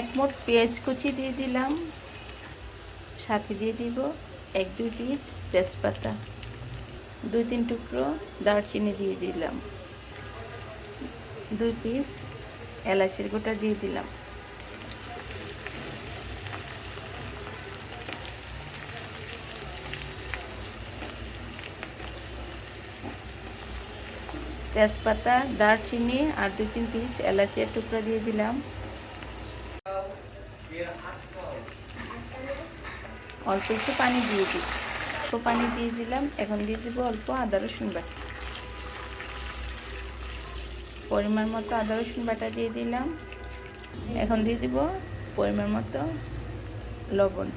এক মোট পেঁয়াজ কুচি দিয়ে দিলাম। সাথে দিয়ে দিব এক, দুই পিস তেজপাতা। দুই, তিন টুকরো দারচিনি দিয়ে দিলাম। দুই পিস এলাচের গোটা দিয়ে দিলাম। তেজপাতা, দারচিনি আর দুই, তিন পিস এলাচের টুকরা দিয়ে দিলাম। অল্প একটু পানি দিয়ে দিই। অল্প পানি দিয়ে দিলাম, এখন দিয়ে দিব অল্প আদা, রসুন বাটা। পরিমাণ মতো আদা, রসুন বাটা দিয়ে দিলাম। এখন দিয়ে দিব পরিমাণ মতো লবণ।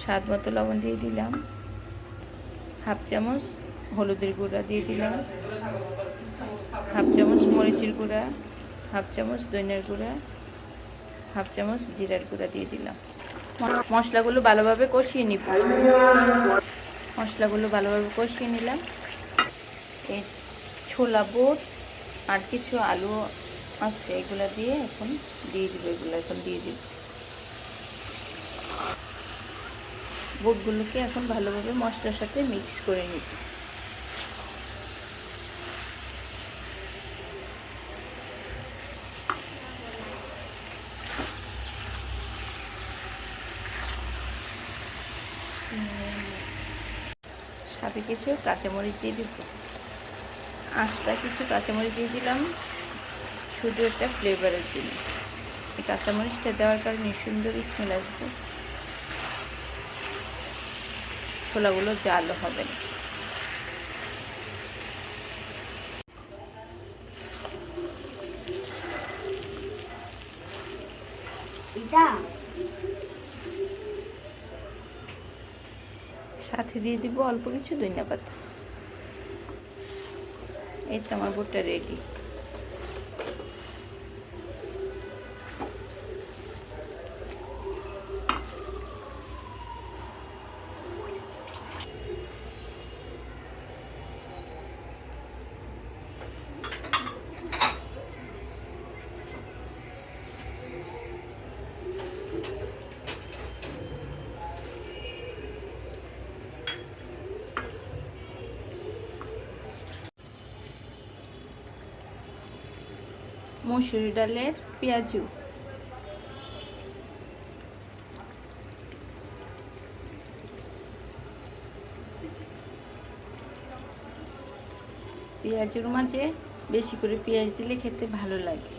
স্বাদ মতো লবণ দিয়ে দিলাম। হাফ চামচ হলুদের গুঁড়া দিয়ে দিলাম। হাফ চামচ মরিচের গুঁড়া, হাফ চামচ দইনের গুঁড়া হাফ চামচ জিরার গুঁড়া দিয়ে দিলাম। মশলাগুলো ভালোভাবে কষিয়ে নিব। মশলাগুলো ভালোভাবে কষিয়ে নিলাম। এই ছোলা বুট আর কিছু আলু আছে, এগুলো দিয়ে এখন দিয়ে দিব, এগুলো এখন দিয়ে দিব। বুটগুলোকে এখন ভালোভাবে মশলার সাথে মিক্স করে নিব। সাথে কিছু, কাঁচামরিচ দিয়ে দিব। আস্তা কিছু কাঁচামরিচ দিয়ে দিলাম। শুধু একটা ফ্লেভারের জন্য। এই কাঁচামরিচটা দেওয়ার কারণে সুন্দর স্মেল আসবে। ছোলাগুলো জালও হবে না। সাথে দিয়ে দিব অল্প কিছু ধনিয়া পাতা। এই তো আমার বুটটা রেডি মুসুরি ডালের পেঁয়াজু। পেঁয়াজুর মাঝে বেশি করে পেঁয়াজ দিলে খেতে ভালো লাগে।